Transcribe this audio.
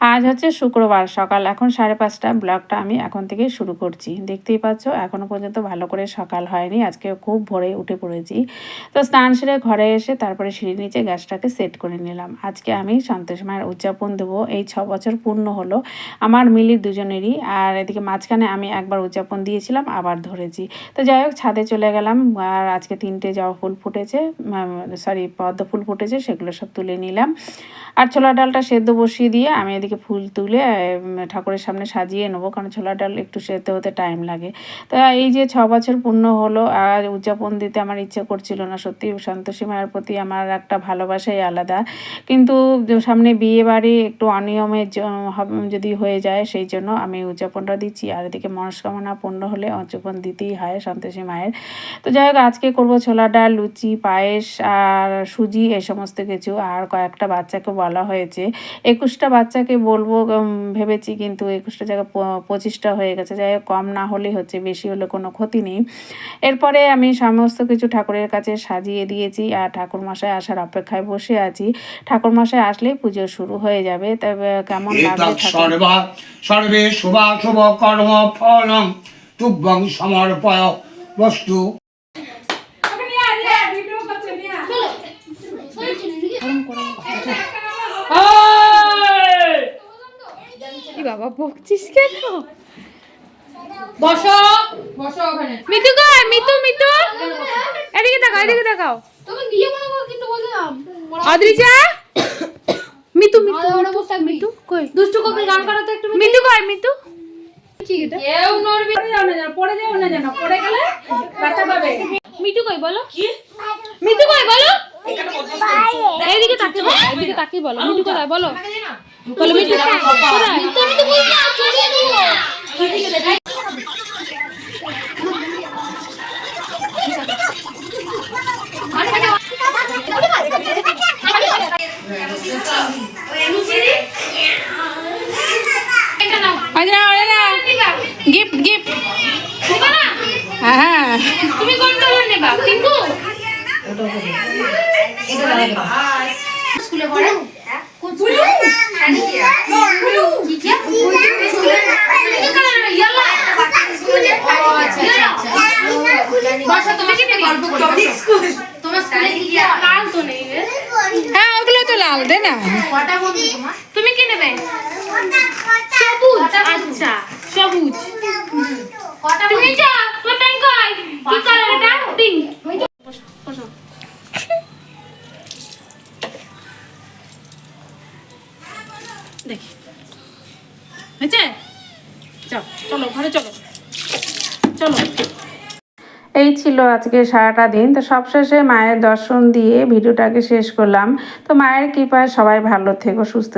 আজ হচ্ছে শুক্রবার সকাল, এখন সাড়ে পাঁচটা। ব্লগটা আমি এখন থেকে শুরু করছি। দেখতেই পাচ্ছ এখনও পর্যন্ত ভালো করে সকাল হয়নি। আজকে খুব ভোরে উঠে পড়েছি। তো স্নান সেরে ঘরে এসে তারপরে সিঁড়ি নিচে গ্যাসটাকে সেট করে নিলাম। আজকে আমি সন্তোষ মায়ের উদযাপন দেবো। এই ছ বছর পূর্ণ হলো। আমার মিলির দুজনেরই। আর এদিকে মাঝখানে আমি একবার উদযাপন দিয়েছিলাম, আবার ধরেছি। তো যাই হোক, ছাদে চলে গেলাম। আর আজকে তিনটে জবা ফুল ফুটেছে। সরি পদ্ম ফুল ফুটেছে, সেগুলো সব তুলে নিলাম। আর ছোলা ডালটা সেদ্ধ বসিয়ে দিয়ে আমি এদিকে ফুল তুলে ঠাকুরের সামনে সাজিয়ে নেব, কারণ ছোলা ডাল একটু সেদ্ধ হতে টাইম লাগে। তা এই যে ছ বছর পূর্ণ হলো, আর উদযাপন দিতে আমার ইচ্ছে করছিল না। সত্যি সন্তোষী মায়ের প্রতি আমার একটা ভালোবাসাই আলাদা। কিন্তু সামনে বিয়ে বাড়ি একটু অনিয়মের যদি হয়ে যায়, সেই জন্য আমি উদযাপনটা দিচ্ছি। আর এদিকে মনস্কামনা পূর্ণ হলে উদযাপন দিতেই হয় সন্তোষী মায়ের। তো যাই হোক, আজকে করব ছোলা ডাল, লুচি, পায়েস, আর সুজি এই সমস্ত কিছু। আর কয়েকটা বাচ্চাকে বলা হয়েছে। একুশটা বাচ্চাকে বলব ভেবেছি কিন্তু একুশটা জায়গায় পঁচিশটা হয়ে গেছে। যাই কম না হলে হচ্ছে বেশি হলে কোনো ক্ষতি নেই। এরপরে আমি সমস্ত কিছু ঠাকুরের কাছে সাজিয়ে দিয়েছি আর ঠাকুর মশাই আসার অপেক্ষায় বসে আছি। ঠাকুর মশাই আসলেই পুজো শুরু হয়ে যাবে তবে কেমন লাগবে এতৎ ঠাকুর সর্বা কর্ম ফলম তুভ্যং সমর্পয় বস্তু। কি বাবা বকছিস কেন? বসো বসো ওখানে। মিতু কই? মিতু মিতু? এদিকে তাকাও এদিকে তাকাও তুমি নিজে মনে করো কিন্তু বললাম অদ্রিজা? মিতু মিতু আরে ওরা বসে থাকবি। মিতু কই? দুষ্টু কপি গান করো তো একটু মিতু কই মিতু? কেউ নড়বি মিতু কই বলো? মিতু কই বলো? এদিকে তাকিয়ে বলো এদিকে তাকিয়ে বলো মিতু কোথায়? বলো। Gift gift. হ্যাঁ তুমি পিঙ্কু স্কুলে পড়ে? হ্যাঁ ওগুলো তো লাল দে না কটা বন্ধু তোমার তুমি কি নেবে সবুজ আচ্ছা সবুজ কটা তুমি যা তোমার পিঙ্ক কই কি কালার এটা পিঙ্ক দেখি। হয়েছে? চল, ঘরে চলো। চলো। এই ছিল আজকে সারাটা দিন। তো সবশেষে মায়ের দর্শন দিয়ে ভিডিওটাকে শেষ করলাম। তো মায়ের কৃপায় সবাই ভালো থেকো, সুস্থ